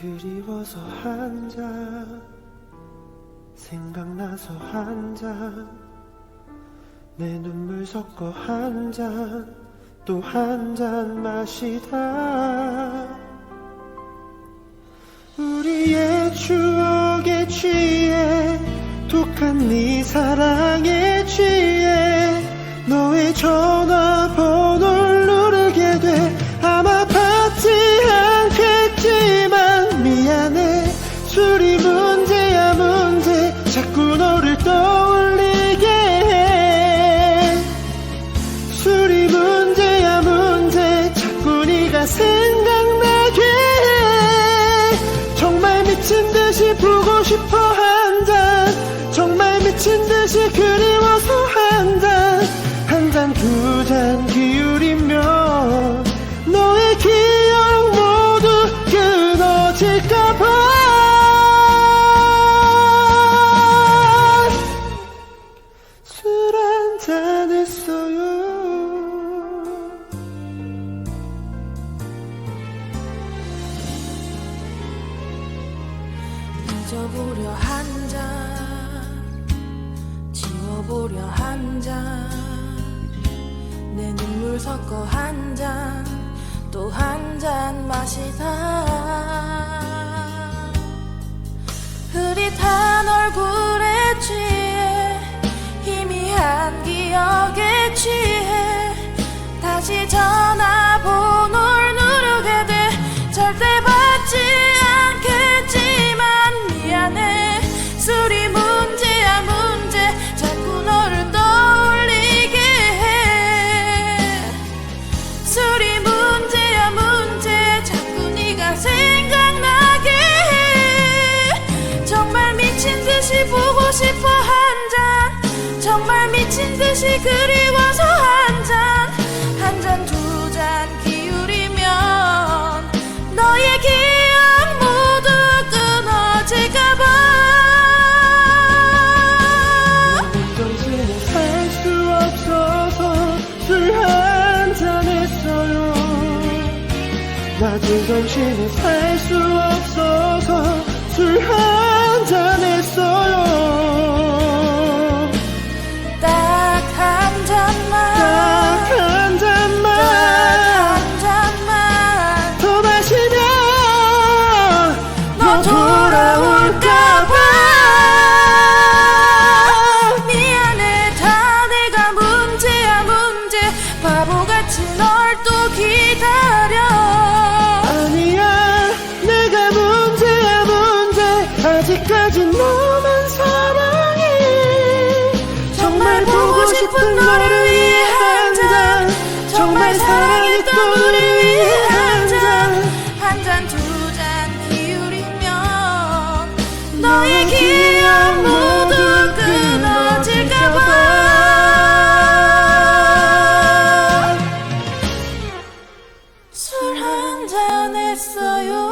그리워서 한 잔 생각나서 한 잔 내 눈물 섞어 한 잔 또 한 잔 마시다. 우리의 추억에 취해 독한 네 사랑에 취해 너의 전화 미친 듯이 보고 싶어 한 잔 정말 미친 듯이 그리워서 한 잔 한 잔 두 잔 기울이면 너의 기억 모두 끊어질까봐. 술 한 잔 했어 잊어보려 한 잔, 지워보려 한 잔, 내 눈물 섞어 한 잔, 또 한 잔 마시다. 흐릿한 얼굴에 취해, 희미한 기억에 취해, 다시 전화번호를 누르게 돼 절대 받지 듯이 보고 싶어 한 잔. 정말 미친 듯이 그리워서 한 잔. 한 잔 두 잔 기울이면 너의 기억 모두 끊어질까봐. 정신을 살수 없어서 술 한 잔 했어요. 낮은 정신을 살수 없어서 술 한 잔 했어요 정말 보고 싶은 너를 위해 한 잔. 정말 사랑했던 우리 위해 한잔. 한 잔 두 잔 기울이면 너의 기억 모두 끊어질까봐. 술 한 잔 했어요